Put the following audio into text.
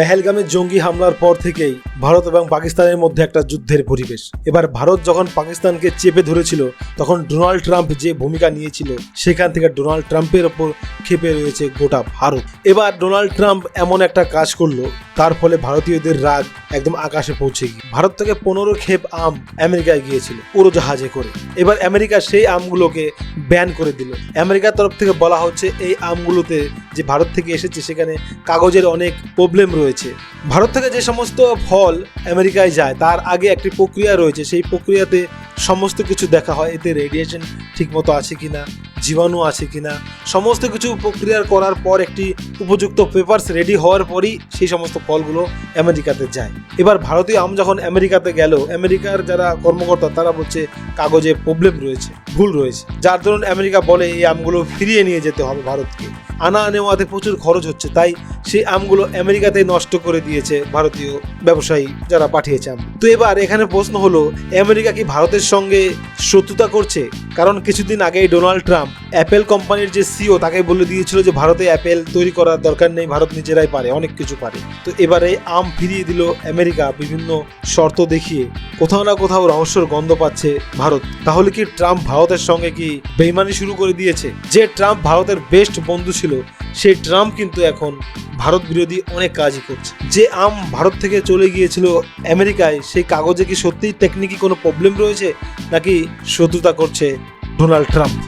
পেহেলগামের জঙ্গি হামলার পর থেকেই ভারত এবং পাকিস্তানের মধ্যে একটা যুদ্ধের পরিবেশ। এবার ভারত যখন পাকিস্তানকে চেপে ধরেছিল, তখন ডোনাল্ড ট্রাম্প যে ভূমিকা নিয়েছিল, সেখান থেকে ডোনাল্ড ট্রাম্পের ওপর ক্ষেপে রয়েছে গোটা ভারত। এবার ডোনাল্ড ট্রাম্প এমন একটা কাজ করল তার ফলে ভারতীয়দের রাগ একদম আকাশে পৌঁছে গিয়ে। ভারত থেকে পনেরো ক্ষেপ আম আমেরিকায় গিয়েছিল উড়োজাহাজে করে। এবার আমেরিকা সেই আমগুলোকে ব্যান করে দিল। আমেরিকার তরফ থেকে বলা হচ্ছে এই আমগুলোতে যে ভারত থেকে এসেছে সেখানে কাগজের অনেক প্রবলেম রয়েছে। ভারত থেকে যে সমস্ত ফল আমেরিকায় যায়, তার আগে একটি প্রক্রিয়া রয়েছে। সেই প্রক্রিয়াতে সমস্ত কিছু দেখা হয়। এতে রেডিয়েশন ঠিকমতো আছে কিনা জীবাণু আছে কিনা, সমস্ত কিছু প্রক্রিয়া করার পর একটি উপযুক্ত পেপারস রেডি হওয়ার পরই সেই সমস্ত ফলগুলো আমেরিকাতে যায়। এবার ভারতীয় আম যখন আমেরিকাতে গেল, আমেরিকার যারা কর্মকর্তা তারা বলছে কাগজে প্রবলেম রয়েছে। ভুল রয়েছে। যার দরুন আমেরিকা বলে এই আমগুলো ফিরিয়ে নিয়ে যেতে হবে ভারতকে। আনা নেওয়াতে প্রচুর খরচ হচ্ছে, তাই সেই আমগুলো আমেরিকাতে নষ্ট করে দিয়েছে ভারতীয় ব্যবসায়ী যারা পাঠিয়েছে আম। তো এবার এখানে প্রশ্ন হলো, আমেরিকা কি ভারতের সঙ্গে শত্রুতা করছে? কারণ কিছুদিন আগেই ডোনাল্ড ট্রাম্প অ্যাপেল কোম্পানির যে সিও, তাকে বলে দিয়েছিল যে ভারতে অ্যাপেল তৈরি করার দরকার নেই, ভারত নিজেরাই পারে, অনেক কিছু পারে। তো এবারে আম ফিরিয়ে দিল আমেরিকা বিভিন্ন শর্ত দেখিয়ে। কোথাও না কোথাও রহস্যর গন্ধ পাচ্ছে ভারত। তাহলে কি ট্রাম্প ভারতের সঙ্গে কি বেইমানি শুরু করে দিয়েছে? যে ট্রাম্প ভারতের বেস্ট বন্ধু ছিল সেই ট্রাম্প কিন্তু এখন ভারত বিরোধী অনেক কাজই করছে। যে আম ভারত থেকে চলে গিয়েছিল আমেরিকায়, সেই কাগজে কি সত্যিই টেকনিকি কোনো প্রবলেম রয়েছে? নাকি শত্রুতা করছে ডোনাল্ড ট্রাম্প?